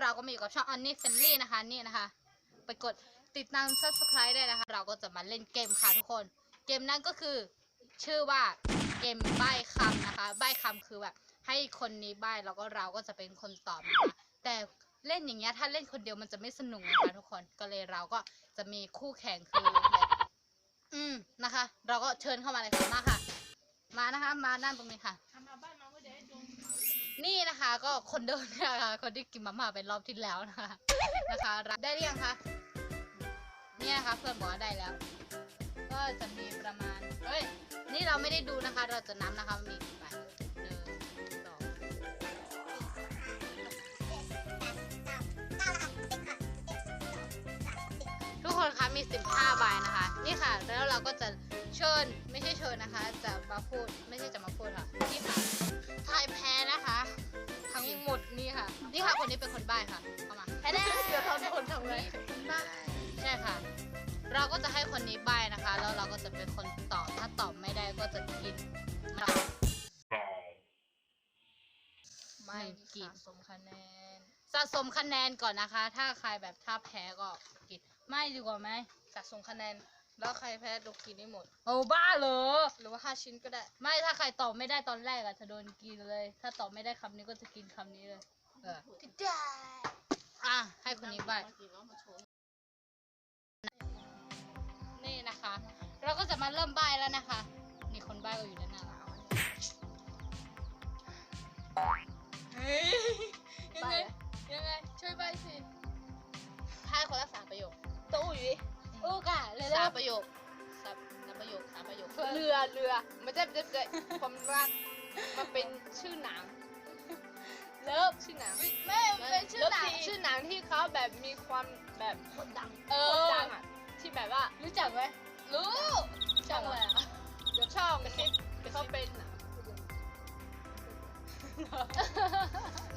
เราก็มาอยู่กับช่อง Annie Friendly นะคะนี่นะคะ ไปกดติดตาม subscribe ได้นะคะ เราก็จะมาเล่นเกมค่ะทุกคน เกมนั้นก็คือชื่อว่าเกมใบ้คำนะคะ ใบ้คำคือแบบให้คนนี้ใบ้แล้วก็เราก็จะเป็นคนตอบนะคะแต่เล่นอย่างเงี้ยถ้าเล่นคนเดียวมันจะไม่สนุกนะคะทุกคนก็เลยเราก็จะมีคู่แข่งคือแบบอืมนะคะ เราก็เชิญเข้ามาเลยค่ะมาค่ะ มานะคะ มานั่นตรงนี้ค่ะ นี่นะคะก็คนเดิมนะคะคนที่กินมาม่าเป็นรอบที่แล้วนะคะนะคะได้หรือยังคะเนี่ยนะคะเพื่อนบอกว่าได้แล้ว ก็จะมีประมาณเอ้ยนี่เราไม่ได้ดูนะคะ เราจะนับนะคะมีกี่ใบหนึ่งสองทุกคนคะมี 15ใบนะคะ นี่ค่ะ แล้วเราก็จะเชิญไม่ใช่เชิญนะคะ จะมาพูดไม่ใช่จะมาพูดค่ะนี่ค่ะทายแพ้ นะคะทั้งหมดนี่ค่ะ นี่ค่ะคนนี้เป็นคนใบ้ค่ะเข้ามาแพ้ได้เดี๋ยวเราโดนทำไงใช่ค่ะ เราก็จะให้คนนี้ใบ้นะคะ แล้วเราก็จะเป็นคนตอบ ถ้าตอบไม่ได้ก็จะกินไม่ไม่กินสมคะแนน สะสมคะแนนก่อนนะคะ ถ้าใครแบบถ้าแพ้ก็กินไม่ดีกว่าไหมสะสมคะแนน แล้วใครแพ้โดนกินได้หมดโอ้บ้าเหรอ หรือว่าห้าชิ้นก็ได้ ไม่ถ้าใครตอบไม่ได้ตอนแรกอะจะโดนกินเลย ถ้าตอบไม่ได้คำนี้ก็จะกินคำนี้เลยเออก็ได้อะให้คนนี้ใบ้นี่นะคะ เราก็จะมาเริ่มใบ้แล้วนะคะนี่คนใบ้ก็อยู่ด้านหน้าาแล้มวประโยคสามสามประโยคสามประโยคเรือเรือมันจะจะจะความรักมันเป็นชื่อหนังเลิฟชื่อหนัง ไม่เป็นชื่อหนังเลิฟชื่อหนังที่เขาแบบมีความแบบคนดังเอคนอดังอะที่แบบว่ารู้จักไหมรู้ช่องอะไรอะเดี๋ยวช่องกระซิบเขาเป็นอะ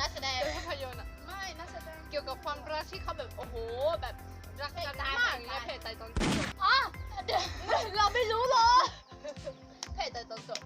นักแสดงเป็นภาพยนตร์อะไม่นักแสดงเกี่ยวกับความรักที่เขาแบบโอ้โหแบบ รักกันมากอย่างเงี้ยเพจไตตอนจบอ๋อเดี๋ยวเราไม่รู้หรอเพจไตตอนจบ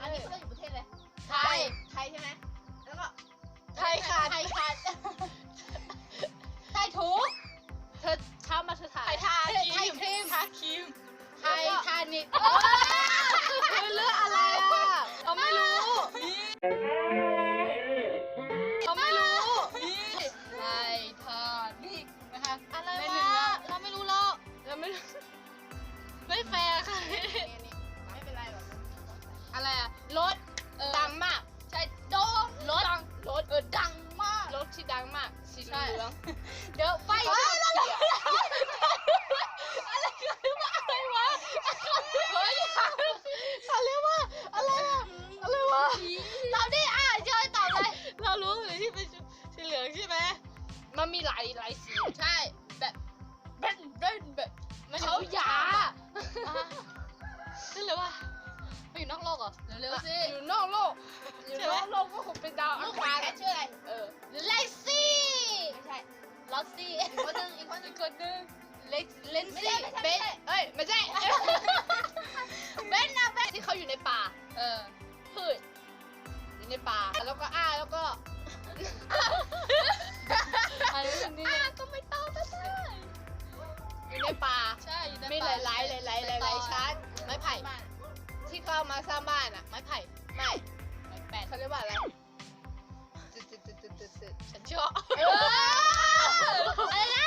อันนี้เขาอยู่ประเทศอะไรไทยไทยใช่ไหมแล้วก็ไทยขาดไทยขาดไทยถูเธอเช้ามาเธอถ่ายไทยทาไทยครีมทาครีมไทยทานิดคือเรื่องอะไรอะ หลายหลายสีใช่ แบบเบ้นเบ้นแบบมันเขาหยานั่นเลยว่าไปอยู่นอกโลกเหรอ เร็วๆสิอยู่นอกโลก อยู่นอกโลกก็คงเป็นดาวอังคารแค่ชื่ออะไร เออเลซี่ไม่ใช่ลอสซี่อีกคนนึงอีกคนนึงคนนึงเล็กเลนไม่ซี่ใช่ไม่ใช่เบนเอ้ยไม่ใช่เบนนะเบนที่เขาอยู่ในป่า เออพืชอยู่ในป่าแล้วก็อ้าแล้วก็ อะไรนี่อ้าก็ไม่ต้องก็ได้อยู่ในป่า ใช่อยู่ในมีหป่ลายหลายหลายหลายหลายชั้นไม้ไผ่ที่เขาเอามาสร้างบ้านอะ ไม้ไผ่ไม่ไม้แปดเขาเรียกว่าอะไรตึ๊ดตึ๊ดตึ๊ดตึ๊ดตึ๊ดตึ๊ดฉันชอบเอออะไรนะ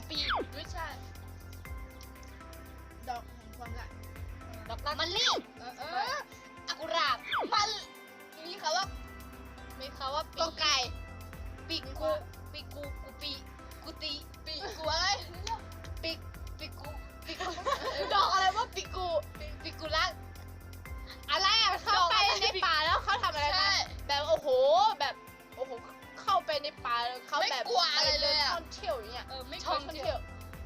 ำปีไม่ใช่ ดอกของความรักดอกมันลี่เอออักุราบมันมีคำว่ามีคำว่าปีกไก่ปีกกูปีกกูกูปีกูตีปีกกูอะไรปีกปีกกูปีกกูดอกอะไรว่าปีกกูปีกกูรักอะไรอะเข้าไปในป่าแล้วเขาทำอะไรมาแบบโอ้โหแบบ ในป่าเขาแบบไม่กลัวอะไรเลยอท่องเที่ยวอย่างเงี้ยเออไม่ชอบท่องเที่ยว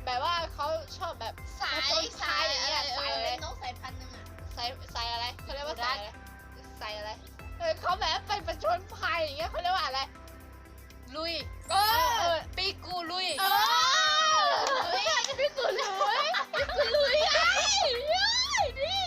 แบบว่าเขาชอบแบบสายไสายอะไรสายอะไรป็นกสายพันธุ์นึงอะสายสายอะไรเขาเรียกว่าสายสายอะไรเออเขาแบบเปประชนภัยอย่างเงี้ยเขาเรียกว่าอะไร ลุยเออ ปีกูลุย เออพี่กุลุยพี่กุลุยไอ้เฮ้ยี่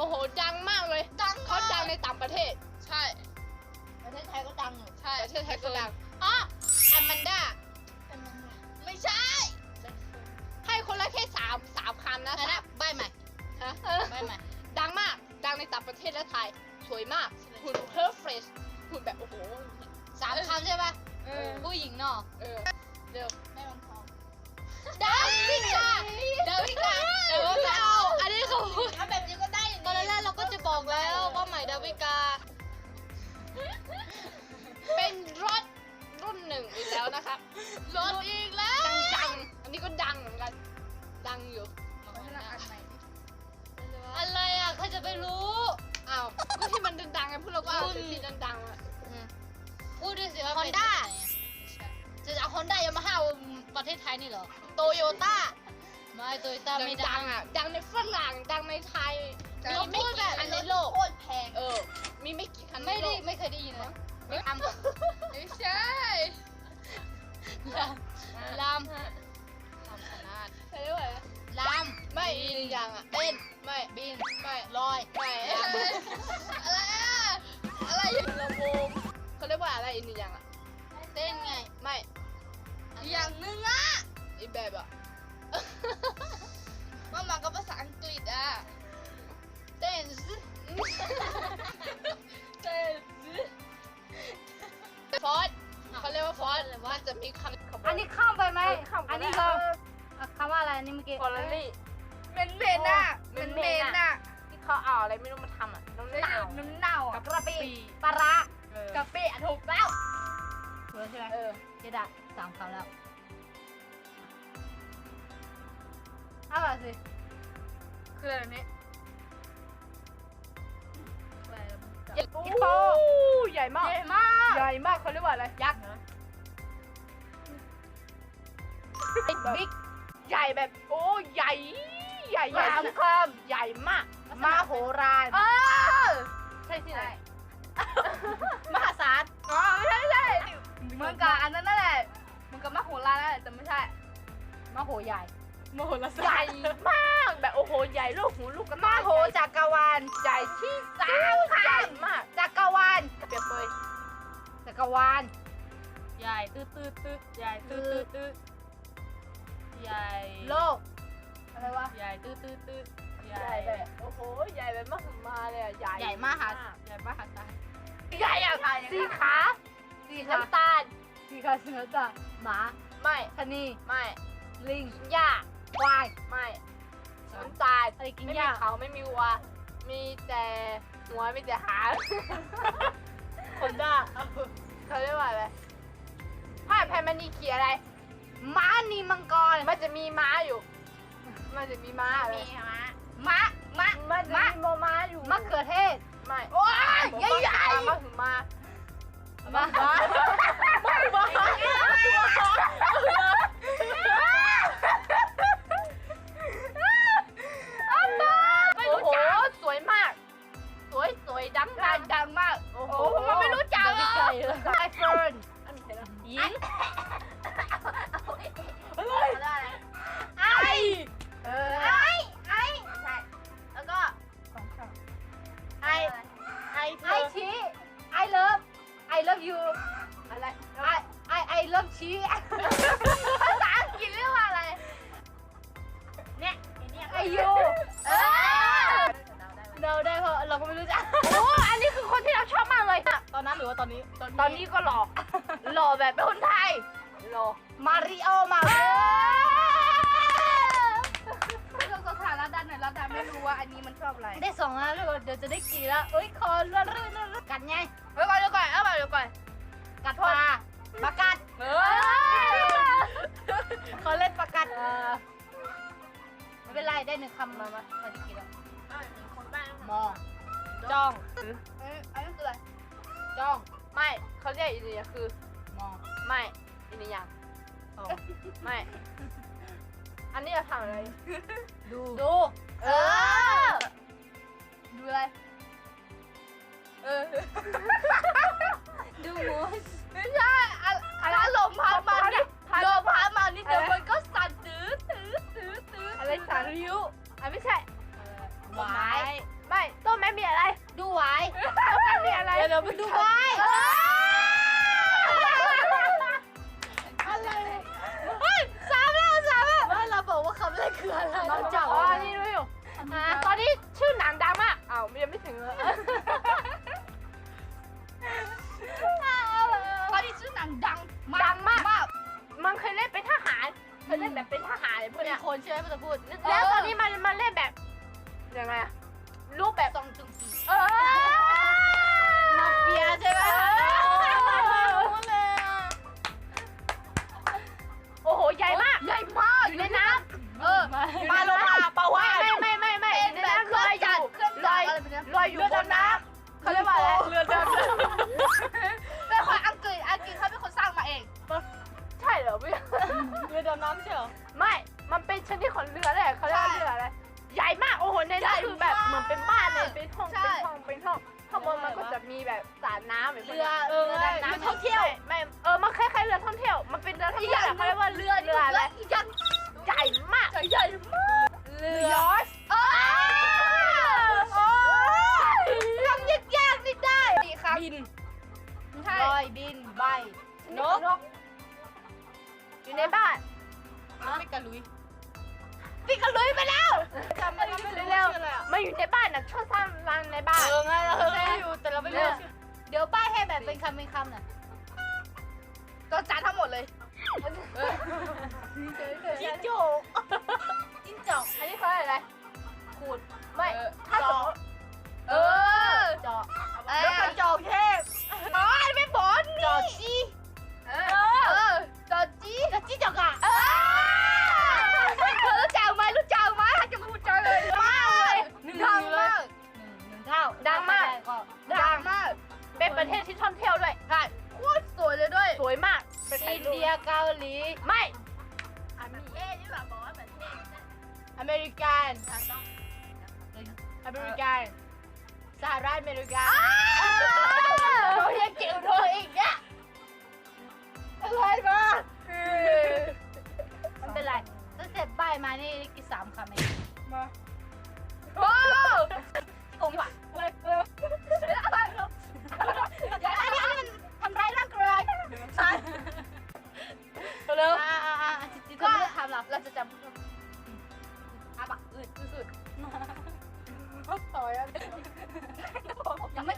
อ้โห ดังมากเลยดังเขาดังในต่างประเทศ ใช่ ประเทศไทยก็ดังอยู่ใช่ประเทศไทยก็ดังอ๋อแอมมันด้า เป็นมันไงไม่ใช่ ให้คนละแค่สามสามคำนะอันสานั้มนใบใหม่ฮะใบใหม่ ดังมาก ดังในต่างประเทศและไทย สวยมาก หุ่นเพอร์เฟสหุ่นแบบโอ้โห สามคำใช่ปะเออ ผู้หญิงเนาะเออ เร็วแม่บางทอ ว่าใหม่ดาวิกา เป็นรถรุ่นหนึ่งอีกแล้วนะครับรถอีกแล้วดังดังๆอันนี้ก็ดังเหมือนกัน ดังอยู่ให้เราอ่านใหม่ดิอะไรอะใครจะไปรู้อ้าวก็ที่มันดังๆไงพวกเราก็เอาแต่ที่ดังๆอะพูดด้วยสิว่าฮอนด้าจะเอาฮอนด้ายามาฮ่าประเทศไทยนี่เหรอ โตโยต้า ไม่โตโยต้าไม่ดัดังงๆอะดังในฝรั่งดังในไทย มีเราไม่พูดกี่แบบคันในโลกโคตรแพงเออ มีไม่กี่คันในไม่โลได้กไม่เคยได้ยินเลยไม่ลำไม่ใช่ลำลำลำขนาดใช่ด้วยลำไม่อีกหนึ่งอย่างอะเต้นไม่บินไม่ลอยไม่อะไรอะอะไรอยู่ลำโพงเขาเรียกว่าอะไรอีกหนึ่งอย่างอะเต้นไงไม่อีกอย่างหนึงอะอีกแบบอะ ฟอสเขาเรียกว่าฟอสมันจะมีคำอันนี้ข้ามไปไหมเออข้ามไปอันนี้ได้ก็อะคำว่าอะไรอันนี่เมื่อกี้ ฟอร์รี่เมนเมนอะเมนเมนอะที่เขาเอาอะไรไม่รู้มาทำอะน้ำหนาวน้ำเน่ากัอะบกระปิปลาร้าเออกะปิอะถูกแล้วถูกแล้วใช่ไหมเออเจดาสามคำแล้วเอาล่ะสิคืออะไรนี้ ยิปโปใหญ่มาก ใหญ่มาก ใหญ่มากเขาเรียกว่าอะไร ยักษ์บิ๊ก ใหญ่แบบ โอ้ใหญ่ ใหญ่ใหญ่สามคใหญ่มากำมาโหรานเออใช่ที่ไหน มหาศาลอ๋อไม่ใช่ไม่ใช่เหมือนกับอันนั้นนั่นแหละเหมือนกับมาโหรานนั่นแหละแต่ไม่ใช่ มาโหใหญ่ มโหฬารใหญ่มากแบบโอ้โหใหญ่ลูกหูลูกกระมาตายโหจักรวาลใหญ่ที่สามใหญ่มากจักรวาลเปรียบเปยจักรวาลใหญ่ตืดตืดตืดใหญ่ตืดตืดตืดใหญ่โลกอะไรวะใหญ่ตืดตืดตืดใหใหญ่ญ่แบบโอ้โหใหญ่แบบมากมาเลยอะใหญ่ใหญ่มากค่ะใหญ่มากตาใหญ่อะสี่ขาสี่ขาน้ำตาลสี่ขาเสือจ่าหมาไม่ชะนีไม่ลิงหญ้า ควายไม่น้ำตาลอะไรกินไม่หมีญ้าเขาไม่มีวัว มีแต่หัวมีแต่หางคนด้าเขาเรียกว่าอะไรผ้าแพรมันนี่เขียอะไร ม้านีมังกรมันจะมีม้าอยู่ มันจะมีม้าอะไรมีฮะม้าม้ามันจะม้ามีโมม้าอยู่มะเขือเทศไม่โอ้ยผมใหญ่ใหญ่มาถึงมามามา I I love ชีภาษาอังกฤษเรียกว่าอะไร เนี่ยไอเนี่ยไอยูเออเราได้เพราะเราก็ไม่รู้จักโอ้อันนี้คือคนที่เราชอบมากเลยตอนอนนั้นหรือว่าตอนนี้ตอนนี้ก็หล่อหล่อแบบเป็นคนไทย หล่อ มาริโอ มาริโอเราสถานะดันหน่อยเราดันไม่รู้ว่าอันนี้มันชอบอะไร ได้สองแล้วทุกคนเดี๋ยวจะได้กี่แล้วเอ้ยคอเลื่อนเลื่อนเลื่อนกัดไงเดี๋ยวก่อนเดี๋ยวก่อนเอาไปเดี๋ยวก่อนกัดปลาปลากัด เอเขาเล่นปลากัดไม่เป็นไรได้หนึ่งคำมามามากี่แล้วคนบ้านมองจ้องเอ้ยอันนี้คืออะไรจ้อง ไม่เขาเรียกอีนี่คือ มองไม่อีนี่ยังเอาไม่ อันนี้จะทำอะไร ดู ดู เออ อ่าตอนนี้ชื่อหนังดังมากอ้าวยังไม่ถึงเลยตอนนี้ชื่อหนังดังดังมาก มันเคยเล่นเป็นทหารเคยเล่นแบบเป็นทหารพวกเป็เนี้นยคนใช่ไหมพี่จะพูดแล้วตอนนี้มันมันเล่นแบบยังไงอะรูปแบบ ซองจุงกีเออ มาเฟียใช่ไหมโอ้โห ใหญ่มาก ใหญ่มากอยู่ในน้ำ เออ ปลาโลมา ในบ้านไม่กระลุยพี่ก็ลุยไปแล้วจำไม่ได้ไม่รู้เร็วชื่ออะไรอะมาอยู่ในบ้านน่ะชอบสร้างรังในบ้านเออไงเราเคยอยู่แต่เราไม่รู้ชื่อเดี๋ยวป้ายให้แบบเป็นคำเป็นคำหน่อยก็จานทั้งหมดเลยจิ้งโจกจิ้งจอกอันนี้เขาเรียกอะไรขูดไม่ถ้าสมมติเออจอกแล้วกระจอกเท จี้จอกจี้จอกอะเออรู้จักไหมรู้จักไหมจะพูดจังเลยมากเลยหนึ่งดังเลยมากหนึ่งเท่าดังมากก็ดังมาก เป็นประเทศที่ท่องเที่ยวด้วยใช่โคตรสวยเลยด้วย สวยมากไปถ่าอิยนรูปเดียเกาหลีไม่เอ๊ะนี่แบบบอกว่าประเทศอเมริกันอเมริกันสหรัฐอเมริกาโดนยังเกี่ยวโดนอีกเนี่ยอะไรมา ตั้งแต่ป้ายมานี่กี่สามคำเองโอ้กงว่ะอย่าอันนี้อันนี้มันทำร้ายร่างกายเร็วอ่าอ่าอ่าจิตๆก็ไม่ได้ทำหรอกเราจะจำอาบักอืดสุดต่อยอะๆยังไม่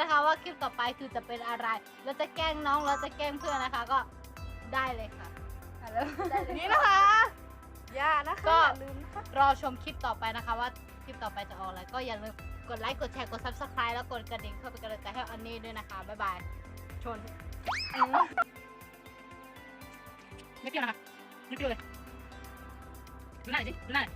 นะคะว่าคลิปต่อไปคือจะเป็นอะไร เราจะแกล้งน้องเราจะแกล้งเพื่อนนะคะ ก็ได้เลยค่ะนี่นะคะ อย่านะคะก็อย่าลืมนะคะรอชมคลิปต่อไปนะคะ ว่าคลิปต่อไปจะออกอะไรก็อย่าลืมกดไลค์กดแชร์กด subscribe แล้วกดกระดิ่งเพื่อเป็นกำลังใจให้อันนี้ด้วยนะคะบ๊ายบายชนไม่เกี่ยวนะคะไม่เกี่ยวเลยดูหน้าหน่อยสิดูหน้าหน่อย